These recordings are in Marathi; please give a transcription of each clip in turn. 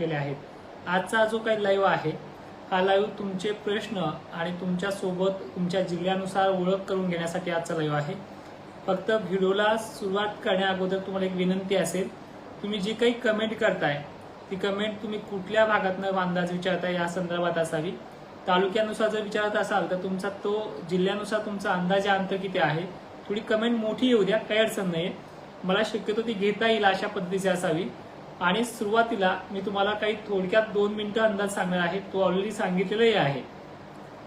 केले आहेत. आजचा जो काही लाईव्ह आहे हा लाईव्ह तुमचे प्रश्न आणि तुमच्यासोबत तुमच्या जिल्ह्यानुसार ओळख करून घेण्यासाठी आजचा लाईव्ह आहे. फक्त व्हिडिओला सुरुवात करण्या अगोदर तुम्हाला एक विनंती असेल तुम्ही जी काही कमेंट करताय ती कमेंट तुम्ही कुठल्या भागातनं अंदाज विचारताय या संदर्भात असावी. तालुक्यानुसार जर विचारत असाल तर तुमचा तो जिल्ह्यानुसार तुमचा अंदाजे अंतर किती आहे? थोडी कमेंट मोठी येऊ द्या काही अडचण नाही मला शक्यतो ती घेता येईल अशा पद्धतीची असावी. आणि सुरुवातीला मी तुम्हाला काही थोडक्यात दोन मिनिटं अंदाज सांगणार आहे. तो ऑलरेडी सांगितलेलाही आहे.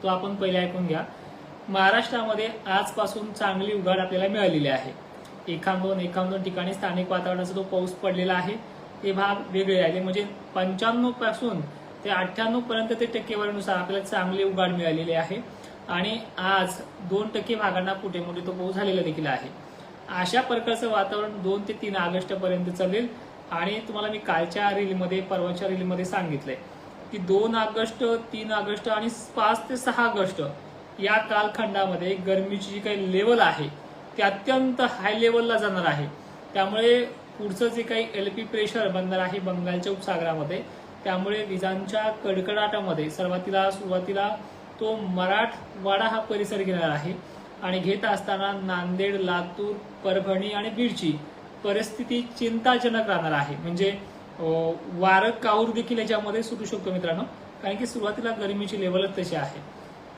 तो आपण पहिले ऐकून घ्या. महाराष्ट्रामध्ये आजपासून चांगली उघाड आपल्याला मिळालेली आहे. एखाद दोन एखाद दोन ठिकाणी स्थानिक वातावरणाचा तो पाऊस पडलेला आहे ते भाग वेगळे राहिले. म्हणजे पंच्याण्णवपासून ते अठ्ठ्याण्णव पर्यंत ते टक्केवारीनुसार आपल्याला चांगली उघाड मिळालेली आहे. आणि आज दोन टक्के भागांना कुठे मोठे तो पाऊस झालेला देखील आहे. अशा प्रकारचं वातावरण दोन ते तीन ऑगस्ट पर्यंत चालेल. आणि तुम्हाला मी कालच्या रीलमध्ये परवाच्या रीलमध्ये सांगितलंय की दोन ऑगस्ट तीन ऑगस्ट आणि पाच ते सहा ऑगस्ट या कालखंडामध्ये गरमीची जी काही लेवल आहे ती अत्यंत हाय लेवलला जाणार आहे. त्यामुळे पुढचं जे काही एल पी प्रेशर बनणार आहे बंगालच्या उपसागरामध्ये त्यामुळे विजांच्या कडकडाटामध्ये सर्वातीला सुरुवातीला तो मराठवाडा हा परिसर घेणार आहे. आणि घेत असताना नांदेड लातूर परभणी आणि बीडची परिस्थिती चिंताजनक राहणार आहे. म्हणजे वारं काऊर देखील याच्यामध्ये सुटू शकतो मित्रांनो. कारण की सुरुवातीला गरमीची लेवलच तशी आहे.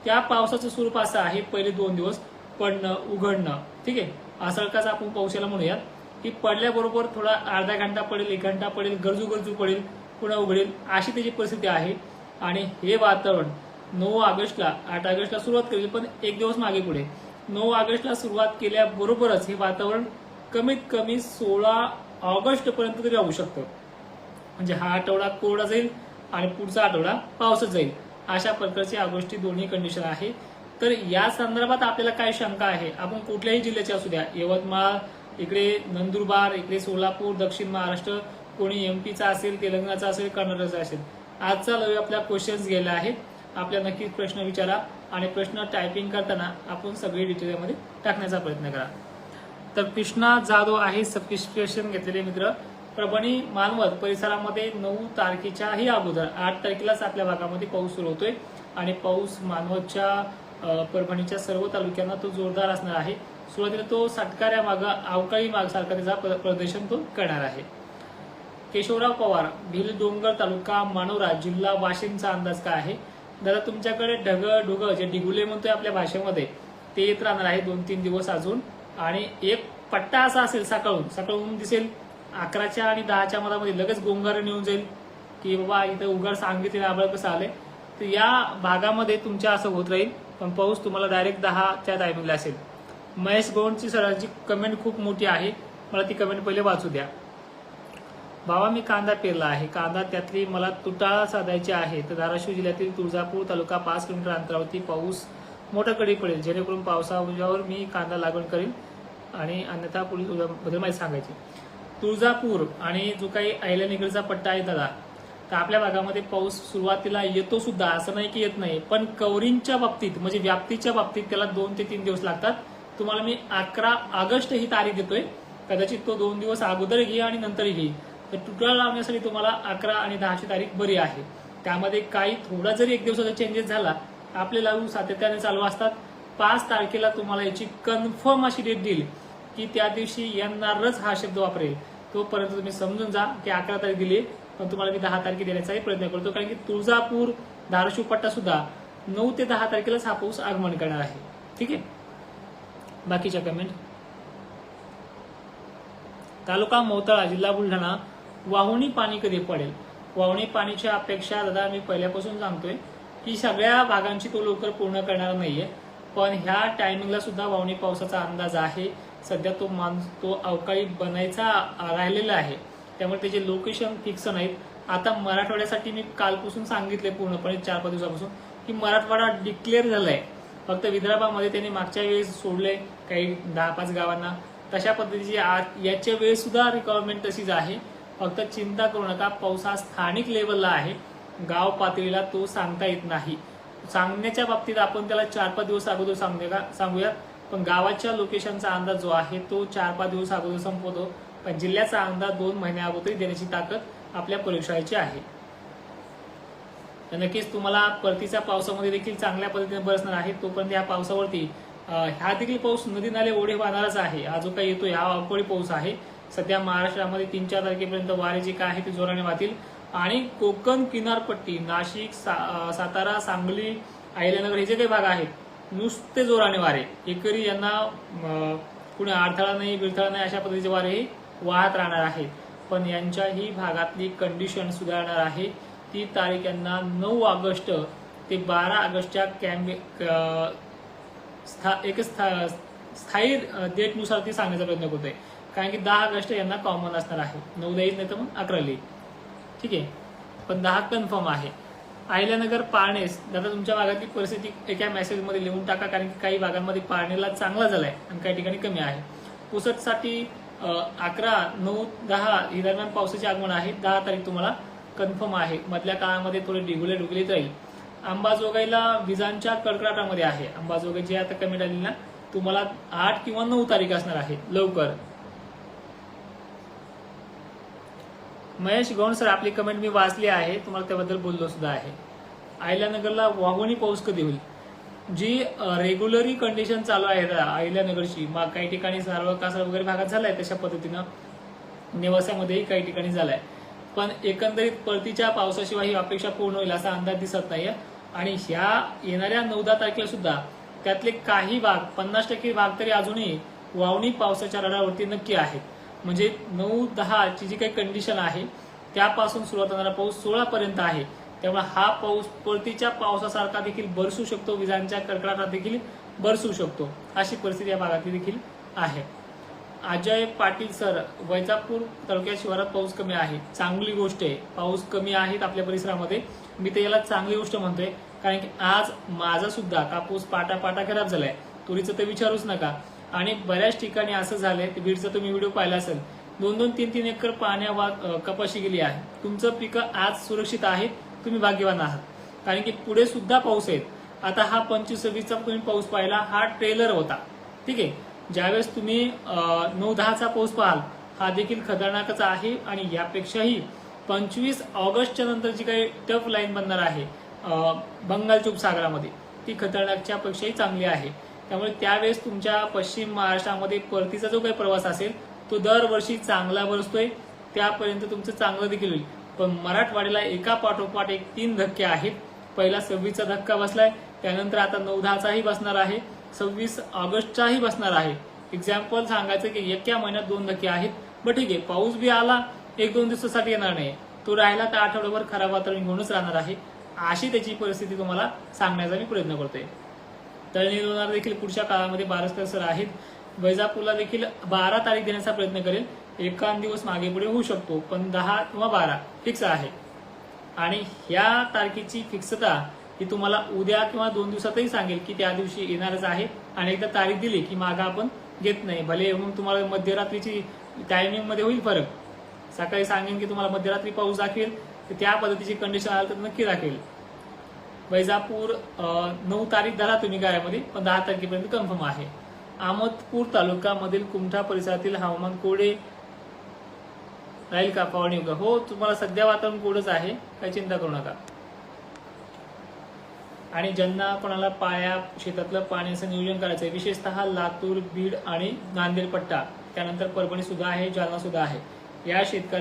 त्या पावसाचं स्वरूप असं आहे पहिले दोन दिवस पडणं उघडणं. ठीक आहे? असळकाच आपण पावसाला म्हणूयात. की पडल्याबरोबर थोडा अर्धा घंटा पडेल एक घंटा पडेल गरजू गरजू पडेल पुन्हा उघडेल अशी त्याची परिस्थिती आहे. आणि हे वातावरण नऊ ऑगस्टला आठ ऑगस्टला सुरुवात करेल पण एक दिवस मागे पुढे. नऊ ऑगस्टला सुरुवात केल्याबरोबरच हे वातावरण कमीत कमी सोळा ऑगस्ट पर्यंत तरी राहू शकतं. म्हणजे हा आठवडा कोरडा जाईल आणि पुढचा आठवडा पावसात जाईल. अशा प्रकारची या गोष्टी दोन्ही कंडिशन आहे. तर या संदर्भात आपल्याला काय शंका आहे? आपण कुठल्याही जिल्ह्याचे असू द्या. यवतमाळ इकडे नंदुरबार इकडे सोलापूर दक्षिण महाराष्ट्र कोणी एमपीचा असेल तेलंगणाचा असेल कर्नाटकचा असेल. आजचा लवे आपल्या क्वेश्चन्स गेला आहे आपल्या नक्कीच प्रश्न विचारा आणि प्रश्न टायपिंग करताना आपण सगळे डिटेलमध्ये टाकण्याचा प्रयत्न करा. तर कृष्णा जाधव आहे सबस्क्रिप्शन घेतलेले मित्र. परभणी मानवत परिसरामध्ये नऊ तारखेच्याही अगोदर आठ तारखेलाच आपल्या भागामध्ये पाऊस सुरू होतोय. आणि पाऊस मानवतच्या परभणीच्या सर्व तालुक्यांना तो जोरदार असणार आहे. सुरुवातीला तो सटकाऱ्या माग अवकाळी माग सारखा त्याचा प्र- प्रदर्शन तो करणार आहे. केशवराव पवार भिल डोंगर तालुका मानोरा जिल्हा वाशिमचा अंदाज काय आहे? दादा तुमच्याकडे ढग ढुग जे डिगुले म्हणतोय आपल्या भाषेमध्ये ते येत राहणार आहे दोन तीन दिवस अजून. आणि एक पट्टा असा असेल सकाळून सकाळून दिसेल अकराच्या आणि दहाच्या मधामध्ये लगेच गोंगार येऊन जाईल की बाबा इथं उघड सांगितले आबळ कसं आलंय तर या भागामध्ये तुमच्या असं होत राहील पण पाऊस तुम्हाला डायरेक्ट दहाच्या टायमिंगला असेल. महेश गोंडची सरांची कमेंट खूप मोठी आहे. मला ती कमेंट पहिले वाचू द्या. बाबा मी कांदा पेरला आहे. कांदा त्यातली मला तुटाळा साधायची आहे. तर धाराशिव जिल्ह्यातील तुळजापूर तालुका पाच किलोमीटर अंतरावरती पाऊस मोठा कडी पडेल जेणेकरून पावसावर मी कांदा लागवड करेन आणि अन्यथा पुढील बद्दल माहिती सांगायची. तुळजापूर आणि जो काही अहिल्यानगरचा पट्टा आहे दादा तर आपल्या भागामध्ये पाऊस सुरुवातीला येतो सुद्धा असं नाही की येत नाही पण कवरिंगच्या बाबतीत म्हणजे व्याप्तीच्या बाबतीत त्याला दोन ते तीन दिवस लागतात. तुम्हाला मी अकरा ऑगस्ट ही तारीख देतोय. कदाचित तो दोन दिवस अगोदर घे आणि नंतर घे. तर तुटळा लावण्यासाठी तुम्हाला अकरा आणि दहाची तारीख बरी आहे. त्यामध्ये काही थोडा जरी एक दिवसाचा चेंजेस झाला आपले लागू सातत्याने चालू असतात. पाच तारखेला तुम्हाला याची कन्फर्म अशी डेट देईल की त्या दिवशी येणारच हा शब्द वापरेल. तोपर्यंत तुम्ही समजून जा की अकरा तारीख दिली पण तुम्हाला मी दहा तारखे देण्याचाही प्रयत्न करतो. कारण की तुळजापूर धाराशिव पट्टा सुद्धा नऊ ते दहा तारखेलाच हा पाऊस आगमन करणार आहे. ठीक आहे? बाकीच्या कमेंट तालुका मोताळा जिल्हा बुलढाणा वाहुणी पाणी कधी पडेल? वाहुणी पाणीच्या अपेक्षा दादा मी पहिल्यापासून सांगतोय की सगळ्या भागांची तो लवकर पूर्ण करणार नाहीये. पण ह्या टायमिंगला सुद्धा वावणी पावसाचा अंदाज आहे. सध्या तो मान तो अवकाळी बनायचा राहिलेला आहे. त्यामुळे त्याचे लोकेशन फिक्स नाहीत. आता मराठवाड्यासाठी मी कालपासून सांगितले पूर्णपणे चार पाच दिवसापासून की मराठवाडा डिक्लेअर झालाय. फक्त विदर्भामध्ये त्यांनी मागच्या वेळेस सोडले काही दहा पाच गावांना. तशा पद्धतीची आज याच्या वेळेस सुद्धा रिक्वायरमेंट तशीच आहे. फक्त चिंता करू नका पाऊस हा स्थानिक लेवलला आहे. गाव पातळीला तो सांगता येत नाही. सांगण्याच्या बाबतीत आपण त्याला चार पाच दिवस अगोदर सांगूया का सांगूयात पण गावाच्या लोकेशनचा अंदाज जो आहे तो चार पाच दिवस अगोदर संपवतो. पण जिल्ह्याचा अंदाज दोन महिन्या अगोदर देण्याची ताकद आपल्या प्रयोगशाळेची आहे. तर नक्कीच तुम्हाला परतीच्या पावसामध्ये देखील चांगल्या पद्धतीने बरसणार आहे. तोपर्यंत या पावसावरती हा देखील पाऊस नदी नाले ओढे वाहणारच आहे. हा जो काही येतो हा अवकाळी पाऊस आहे. सध्या महाराष्ट्रामध्ये तीन चार तारखेपर्यंत वारे जे काय आहे ते जोराने वाहतील. आणि कोकण किनारपट्टी नाशिक सा- सातारा सांगली अहिल्यानगर हे जे काही भाग आहेत नुसते जोराने वारे. एकरी यांना कुणी अडथळा नाही बिरथळा नाही अशा पद्धतीचे वारे वाहत राहणार आहेत. पण यांच्याही भागातली कंडिशन सुधारणार आहे. ती तारीख यांना नऊ ऑगस्ट ते बारा ऑगस्टच्या कॅम्बे स्था एक स्था- स्थायी डेटनुसार ती सांगण्याचा प्रयत्न करतोय. कारण की दहा ऑगस्ट यांना कॉमन असणार आहे. नऊ येईल नाही तर मग अकरा येईल. ठीक आहे. पण दहा कन्फर्म आहे. आयल्यानगर पाळणेस दादा तुमच्या भागातली परिस्थिती एका मेसेजमध्ये लिहून टाका कारण की काही भागांमध्ये पाळणेला चांगला झालाय आणि काही ठिकाणी कमी आहे. पुसटसाठी अकरा नऊ दहा ही दरम्यान पावसाचे आगमन आहे. दहा तारीख तुम्हाला कन्फर्म आहे. मधल्या काळामध्ये थोडे डिगुले डुगले राहील अंबाजोगाईला विजांच्या कडकडाटामध्ये आहे. अंबाजोगाईची आता कमी आली ना तुम्हाला आठ किंवा नऊ तारीख असणार आहे लवकर. महेश गौण सर आपली कमेंट मी वाचली आहे. तुम्हाला त्याबद्दल बोललो सुद्धा आहे. अहिल्यानगरला वाघोणी पाऊस कधी होईल? जी रेग्युलरी कंडिशन चालू आहे ना अहिल्यानगरची मग काही ठिकाणी सारवळ कासार वगैरे भागात झालाय तशा पद्धतीनं. नेवासामध्येही काही ठिकाणी झालाय. पण एकंदरीत परतीच्या पावसाशिवाय ही अपेक्षा पूर्ण होईल असा अंदाज दिसत नाहीये. आणि ह्या येणाऱ्या नऊ दहा तारखेला सुद्धा त्यातले काही भाग पन्नास टक्के भाग तरी अजूनही वावणी पावसाच्या रडावरती नक्की आहेत. म्हणजे नऊ दहाची जी काही कंडिशन आहे त्यापासून सुरुवात होणारा पाऊस सोळा पर्यंत आहे. त्यामुळे हा पाऊस परतीच्या पावसासारखा देखील बरसू शकतो विजांच्या कडकडाटात देखील बरसू शकतो. अशी परिस्थिती या भागातली देखील आहे. अजय पाटील सर वैजापूर तालुक्यात शिवारात पाऊस कमी आहे. चांगली गोष्ट आहे. पाऊस कमी आहेत आपल्या परिसरामध्ये. मी तर याला चांगली गोष्ट म्हणतोय कारण की आज माझा सुद्धा कापूस पाटा पाटा खराब झालाय. तुरीचं तर विचारूच नका. आणि बऱ्याच ठिकाणी असं झालंय ते बीडचा तुम्ही व्हिडिओ पाहिला असेल. दोन दोन तीन तीन एकर पाण्या कपाशी गेली आहे. तुमचं पिकं आज सुरक्षित आहेत तुम्ही भाग्यवान आहात. कारण की पुढे सुद्धा पाऊस आहेत आता हा पंचवीस सव्वीसचा तुम्ही पाऊस पाहिला हा ट्रेलर होता. ठीक आहे? ज्यावेळेस तुम्ही नऊ दहाचा पाऊस पाहाल हा देखील खतरनाकच आहे आणि यापेक्षाही पंचवीस ऑगस्टच्या नंतर जी काही टफ लाईन बनणार आहे बंगालच्या उपसागरामध्ये ती खतरनाकच्या पेक्षाही चांगली आहे. त्यामुळे त्यावेळेस तुमच्या पश्चिम महाराष्ट्रामध्ये परतीचा जो काही प्रवास असेल तो दरवर्षी चांगला बरसतोय त्यापर्यंत तुमचं चांगलं देखील होईल. पण मराठवाड्याला एका पाठोपाठ एक तीन धक्के आहेत. पहिला सव्वीसचा धक्का बसलाय. त्यानंतर आता नऊ दहाचाही बसणार आहे. सव्वीस ऑगस्टचाही बसणार आहे. एक्झाम्पल सांगायचं की एका महिन्यात दोन धक्के आहेत. बट ठीक आहे पाऊस बी आला एक दोन दिवसासाठी येणार नाही. तो राहिला तर आठवड्याभर खराब वातावरण घेऊनच राहणार आहे. अशी त्याची परिस्थिती तुम्हाला सांगण्याचा मी प्रयत्न करतोय. तळणी लोणार देखील पुढच्या काळामध्ये बारस्कर सर आहेत. वैजापूरला देखील बारा तारीख देण्याचा प्रयत्न करेल. एकान दिवस मागे पुढे होऊ शकतो पण दहा किंवा बारा फिक्स आहे. आणि ह्या तारखेची फिक्सता ही तुम्हाला उद्या किंवा दोन दिवसातही सांगेल की त्या दिवशी येणारच आहे. आणि एकदा तारीख दिली की मागा आपण घेत नाही. भले मग तुम्हाला मध्यरात्रीची टायमिंगमध्ये होईल फरक. सकाळी सांगेन की तुम्हाला मध्यरात्री पाऊस दाखवेल. तर त्या पद्धतीची कंडिशन आलं तर नक्की दाखवेल. वैजापूर नऊ तारीख धरा तुम्ही गाड्यामध्ये पण दहा तारखेपर्यंत कन्फर्म आहे. आमदपूर तालुक्यामधील कुमठा परिसरातील हवामान कोडे राहील का? पावणी योग्य. हो तुम्हाला सध्या वातावरण कोडच आहे. काही चिंता करू नका. आणि ज्यांना कोणाला पाया शेतातलं पाण्याचं नियोजन करायचं आहे विशेषतः लातूर बीड आणि नांदेड पट्टा त्यानंतर परभणी सुद्धा आहे जालना सुद्धा आहे. या शेतकऱ्या